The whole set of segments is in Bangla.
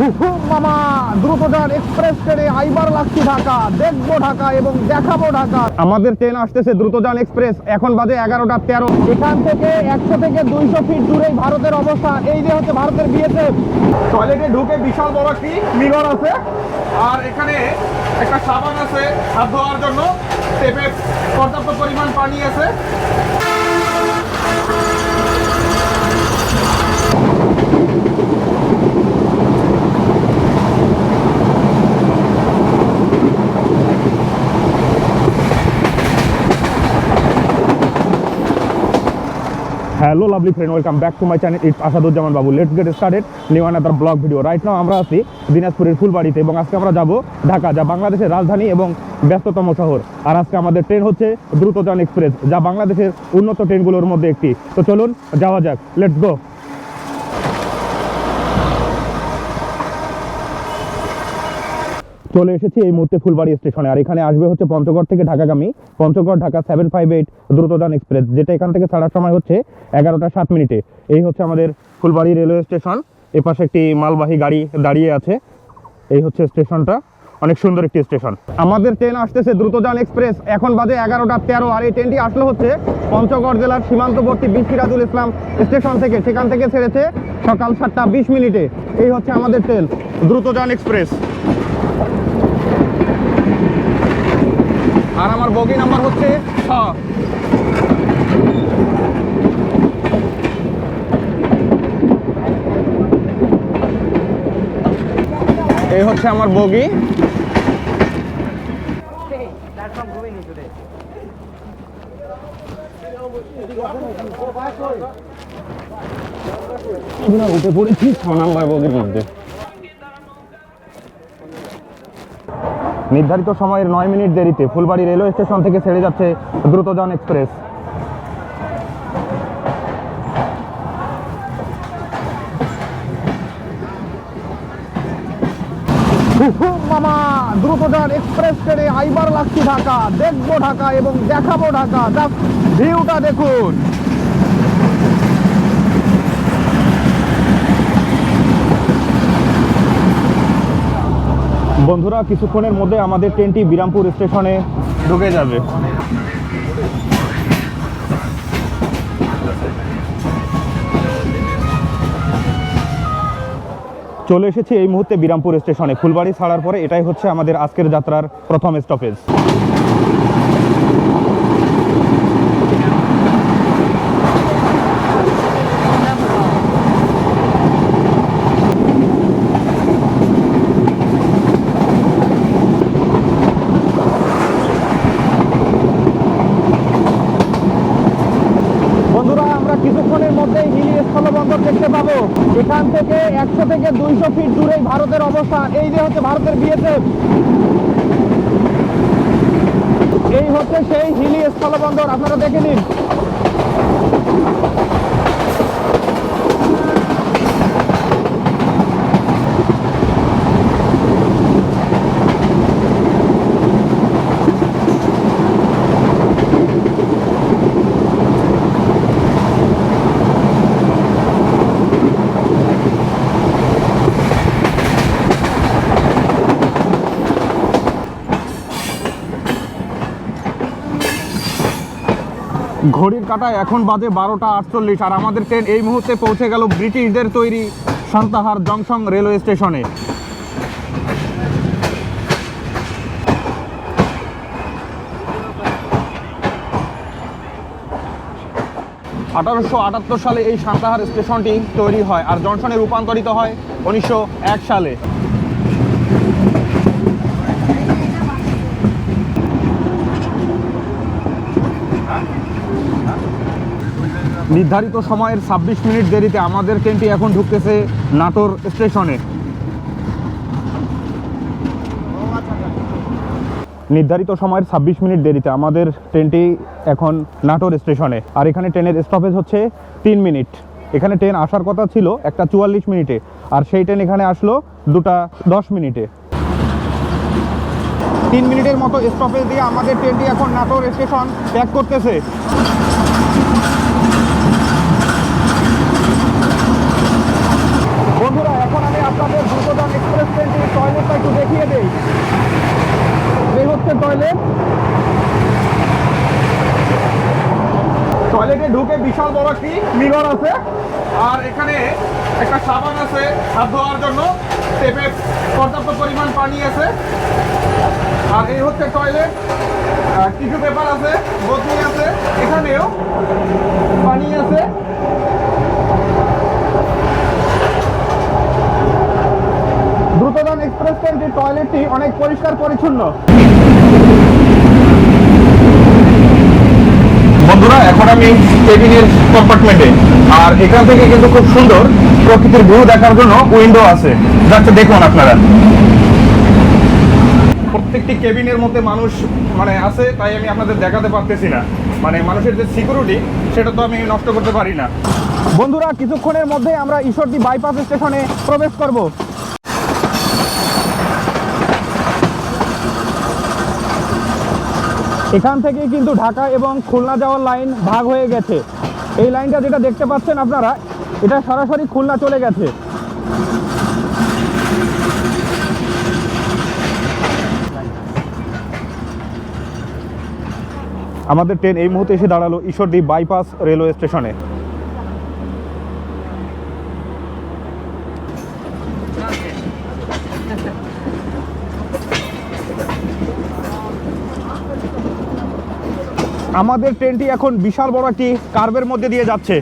মামা দ্রুতযান এক্সপ্রেস ট্রেনে আইবার লাগছি ঢাকা, দেখব ঢাকা এবং দেখাবো ঢাকা। আমাদের ট্রেন আসতেছে দ্রুতযান এক্সপ্রেস, এখন বাজে এগারোটা তেরো। এখান থেকে একশো থেকে দুইশো ফিট দূরেই ভারতের অবস্থান এই যে হচ্ছে ভারতের বিএসএফ টয়লেটে ঢুকে বিশাল বড় একটি মিরর আছে, আর এখানে একটা সাবান আছে হাত ধোয়ার জন্য টেপে পর্যাপ্ত পরিমাণ পানি আছে। Hello lovely friend welcome back to my channel it Asaduzzaman Babu let's get started new another blog video right now আমরা আছি দিনাজপুরের ফুলবাড়িতে এবং আজকে আমরা যাব ঢাকা, যা বাংলাদেশের রাজধানী এবং ব্যস্ততম শহর। আর আজকে আমাদের ট্রেন হচ্ছে দ্রুতযান এক্সপ্রেস যা বাংলাদেশের উন্নত ট্রেনগুলোর মধ্যে একটি। তো চলুন, যাওয়া যাক। লেটস গো চলে এসেছি এই মুহূর্তে ফুলবাড়ি স্টেশনে। আর এখানে আসবে হচ্ছে পঞ্চগড় থেকে ঢাকাগামী। Panchagarh Dhaka seven five eight Drutojan express যেটা এখান থেকে ছাড়ার সময় হচ্ছে এগারোটা সাত মিনিটে। এই হচ্ছে আমাদের ফুলবাড়ি রেলওয়ে স্টেশন এপাশে একটি মালবাহী গাড়ি দাঁড়িয়ে আছে। এই হচ্ছে স্টেশনটা। অনেক সুন্দর একটি স্টেশন। আমাদের ট্রেন আসতেছে দ্রুতযান এক্সপ্রেস এখন বাজে এগারোটা তেরো আর এই ট্রেনটি আসলে হচ্ছে পঞ্চগড় জেলার সীমান্তবর্তী বি সিরাজুল ইসলাম স্টেশন থেকে। সেখান থেকে ছেড়েছে সকাল সাতটা বিশ মিনিটে। এই হচ্ছে আমাদের ট্রেন দ্রুতযান এক্সপ্রেস আর আমার বগি নাম্বার হচ্ছে ছ। এই হচ্ছে আমার বগি। উঠে পড়েছি ছ নাম্বার বগির মধ্যে। নির্ধারিত সময়ের নয় মিনিট দেরিতে ফুলবাড়ি রেলওয়ে স্টেশন থেকে ছেড়ে যাচ্ছে দ্রুতযান এক্সপ্রেস। মামা এক্সপ্রেস ট্রেনে আইবার লাগছি ঢাকা। দেখব ঢাকা এবং দেখাবো ঢাকা। ভিউটা দেখুন। বন্ধুরা, কিছুক্ষণের মধ্যে আমাদের ট্রেনটি বিরামপুর স্টেশনে ঢুকে যাবে। চলে এসেছি এই মুহূর্তে বিরামপুর স্টেশনে। ফুলবাড়ি ছাড়ার পরে এটাই হচ্ছে আমাদের আজকের যাত্রার প্রথম স্টপেজ বন্ধুরা আমরা কিছুক্ষণের মধ্যেই হিলি স্থলবন্দর দেখতে পাবো এখান থেকে একশো থেকে দুইশো ফিট দূরেই ভারতের অবস্থান এই যে হচ্ছে ভারতের বিএসএফ এই হচ্ছে সেই হিলি স্থলবন্দর, আপনারা দেখে নিন। ঘড়ির কাটায় এখন বাজে বারোটা আটচল্লিশ আর আমাদের ট্রেন এই মুহূর্তে পৌঁছে গেল ব্রিটিশদের তৈরি সান্তাহার জংশন রেলওয়ে স্টেশনে। আঠারোশো আটাত্তর সালে এই সান্তাহার স্টেশনটি তৈরি হয় আর জংশনে রূপান্তরিত হয় উনিশশো এক সালে। নির্ধারিত সময়ের ছাব্বিশ মিনিট দেরিতে আমাদের ট্রেনটি এখন ঢুকতেছে নাটোর স্টেশনে। নির্ধারিত সময়ের ছাব্বিশ মিনিট দেরিতে আমাদের ট্রেনটি এখন নাটোর স্টেশনে। আর এখানে ট্রেনের স্টপেজ হচ্ছে তিন মিনিট। এখানে ট্রেন আসার কথা ছিল একটা চুয়াল্লিশ মিনিটে। আর সেই ট্রেন এখানে আসলো দুটা দশ মিনিটে। তিন মিনিটের মতো স্টপেজ দিয়ে আমাদের ট্রেনটি এখন নাটোর স্টেশন ত্যাগ করতেছে বন্ধুরা এখন আমি আপনাদের দ্রুতগামী ফাইভ এইট এই হচ্ছে টয়লেট টয়লেটে ঢুকে বিশাল বড় একটি মিরর আছে। আর এখানে একটা সাবান আছে হাত ধোয়ার জন্য। টেপে পর্যাপ্ত পরিমাণ পানি আছে। আর এই হচ্ছে টয়লেট টিস্যু পেপার আছে বোতল আছে, এখানেও পানি আছে। ট্রেনটির টয়লেটটি অনেক পরিষ্কার পরিচ্ছন্ন। বন্ধুরা, এখন আমি কেবিনের কম্পার্টমেন্টে আর এখান থেকে কিন্তু খুব সুন্দর প্রকৃতির ভিউ দেখার জন্য উইন্ডো আছে। যাচ্ছে, দেখুন আপনারা। প্রত্যেকটি কেবিনের মধ্যে মানুষ মানে আছে, তাই আমি আপনাদের দেখাতে পারতেছি না। মানে মানুষের যে সিকিউরিটি সেটা তো আমি নষ্ট করতে পারি না। বন্ধুরা, কিছুক্ষণের মধ্যে আমরা ঈশ্বরদী বাইপাস স্টেশনে প্রবেশ করব। এখান থেকে কিন্তু ঢাকা এবং খুলনা যাওয়ার লাইন ভাগ হয়ে গেছে। এই লাইনটা যেটা দেখতে পাচ্ছেন আপনারা, এটা সরাসরি খুলনা চলে গেছে। আমাদের ট্রেন এই মুহূর্তে এসে দাঁড়াল ঈশ্বরদী বাইপাস রেলওয়ে স্টেশনে। আমাদের ট্রেনটি এখন বিশাল বড় একটি কার্ভের মধ্যে দিয়ে যাচ্ছে।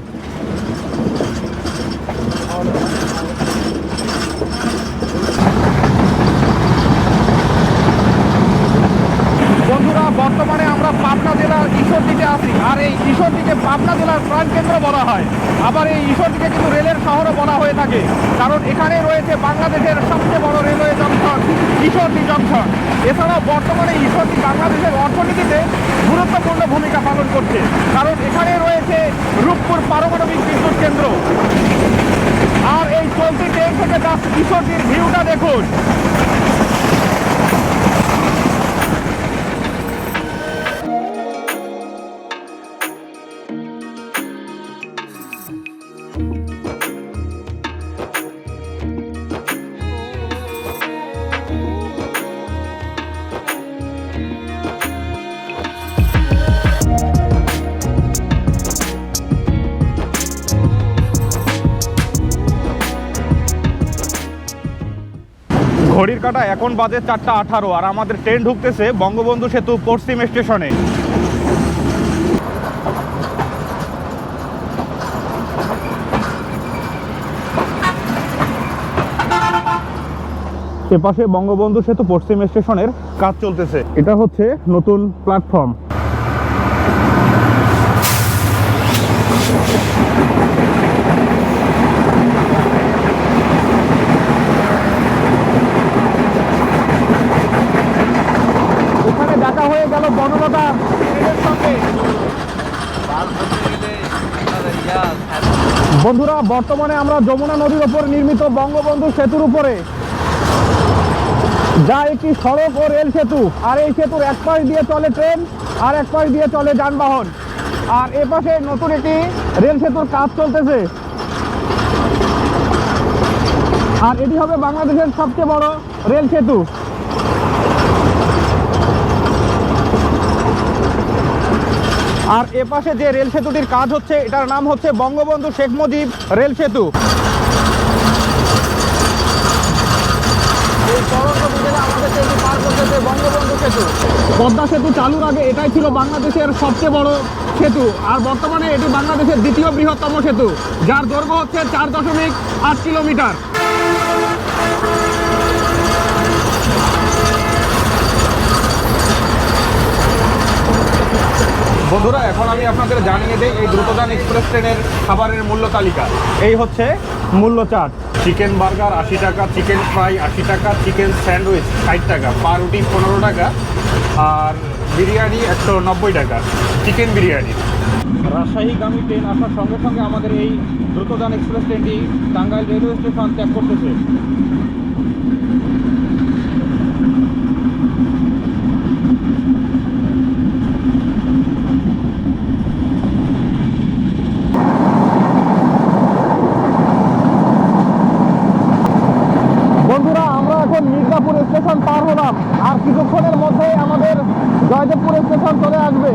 বন্ধুরা, বর্তমানে আমরা পাবনা জেলার ঈশ্বরদীতে আছি। আর এই ঈশ্বরদীকে পাবনা জেলার প্রাণকেন্দ্র বলা হয়। আবার এই ঈশ্বরদীকে কিন্তু রেলের শহরও বলা হয়ে থাকে। কারণ এখানে রয়েছে বাংলাদেশের সবচেয়ে বড় রেলওয়ে জংশন। ঈশ্বরদী জংশন। এছাড়াও বর্তমানে ঈশ্বরদী বাংলাদেশের অর্থনীতিতে গুরুত্বপূর্ণ ভূমিকা পালন করছে। কারণ এখানে রয়েছে রূপপুর পারমাণবিক বিদ্যুৎ কেন্দ্র। আর এই চলতি ট্রেন থেকে জাস্ট ঈশ্বরদীর ভিউটা দেখুন। ঘড়ির এখন বাজে চারটা আঠারো আর আমাদের ট্রেন ঢুকতেছে বঙ্গবন্ধু সেতু পশ্চিম স্টেশনে। এপাশে বঙ্গবন্ধু সেতু পশ্চিম স্টেশনের কাজ চলতেছে। এটা হচ্ছে নতুন প্ল্যাটফর্ম ওখানে দেখা হয়ে সঙ্গে বন্ধুরা, বর্তমানে আমরা যমুনা নদীর ওপর নির্মিত বঙ্গবন্ধু সেতুর উপরে। যা একটি সড়ক ও রেল সেতু, আর এই সেতুর এক পাশ দিয়ে চলে ট্রেন, আর এক পাশ দিয়ে চলে যানবাহন। আর এ পাশে নতুন একটি রেল সেতুর কাজ চলতেছে। আর এটি হবে বাংলাদেশের সবচেয়ে বড় রেল সেতু। আর এ পাশে যে রেল সেতুটির কাজ হচ্ছে, এটার নাম হচ্ছে বঙ্গবন্ধু শেখ মুজিব রেল সেতু। পদ্মা সেতু চালুর আগে এটাই ছিল বাংলাদেশের সবচেয়ে বড় সেতু, আর বর্তমানে এটি বাংলাদেশের দ্বিতীয় বৃহত্তম সেতু, যার দৈর্ঘ্য হচ্ছে চার দশমিক আট কিলোমিটার। বন্ধুরা, এখন আমি আপনাদের জানিয়ে দিই এই দ্রুতদান এক্সপ্রেস ট্রেনের খাবারের মূল্য তালিকা। এই হচ্ছে মূল্য চার্ট চিকেন বার্গার আশি টাকা, চিকেন ফ্রাই আশি টাকা, চিকেন স্যান্ডউইচ ষাট টাকা, পাউরুটি পনেরো টাকা, আর বিরিয়ানি একশো নব্বই টাকা, চিকেন বিরিয়ানি। রাজশাহীগামী ট্রেন আসার সঙ্গে সঙ্গে আমাদের এই দ্রুতদান এক্সপ্রেস ট্রেনটি টাঙ্গাইল রেলওয়ে স্টেশন ত্যাগ করতেছে বন্ধুরা আমরা এখন মির্জাপুর স্টেশনে স্টেশন পার হলাম আর কিছুক্ষণের মধ্যেই আমাদের জয়দেবপুর স্টেশন চলে আসবে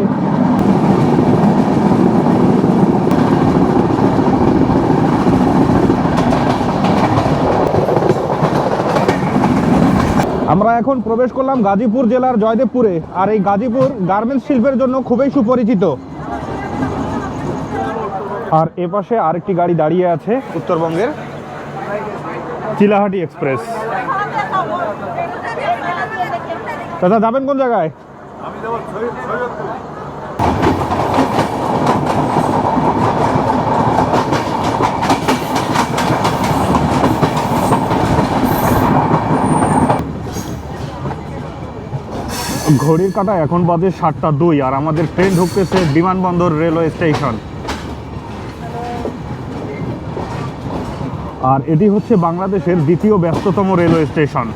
আমরা এখন প্রবেশ করলাম গাজীপুর জেলার জয়দেবপুরে। আর এই গাজীপুর গার্মেন্টস শিল্পের জন্য খুবই সুপরিচিত। আর এপাশে আরেকটি গাড়ি দাঁড়িয়ে আছে। উত্তরবঙ্গের। চিলাহাটি এক্সপ্রেস। দাদা যাবেন কোন জায়গায়? ঘড়ির কাটা এখন বাজে সাতটা দুই আর আমাদের ট্রেন ঢুকতেছে বিমানবন্দর রেলওয়ে স্টেশন। আর এটি হচ্ছে বাংলাদেশের দ্বিতীয় ব্যস্ততম রেলওয়ে স্টেশন।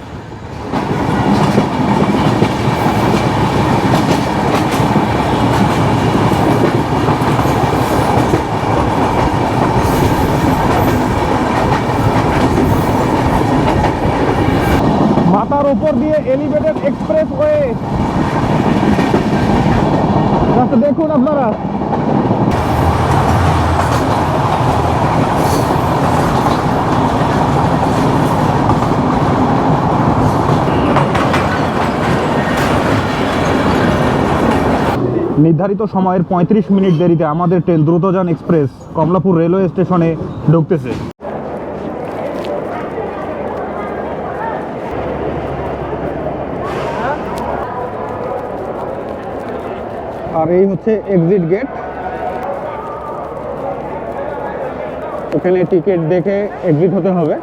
মাথার উপর দিয়ে এলিভেটেড দেখুন আপনারা। নির্ধারিত সময়ের ৩৫ মিনিট দেরিতে আমাদের train Drutojan express Kamalapur railway স্টেশনে ঢুকতেছে। এই হচ্ছে এক্সিট গেট ওখানে টিকিট দেখে এক্সিট হতে হবে।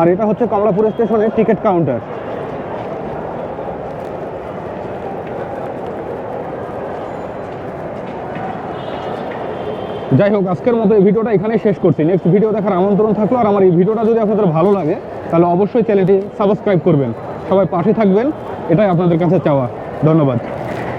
আর এটা হচ্ছে কমলাপুর স্টেশনের টিকিট কাউন্টার যাই হোক, আজকের মতো এই ভিডিওটা এখানে শেষ করছি। নেক্সট ভিডিও দেখার আমন্ত্রণ থাকল। আর আমার এই ভিডিওটা যদি আপনাদের ভালো লাগে, তাহলে অবশ্যই চ্যানেলটি সাবস্ক্রাইব করবেন। সবাই পাশে থাকবেন। এটাই আপনাদের কাছে চাওয়া। ধন্যবাদ।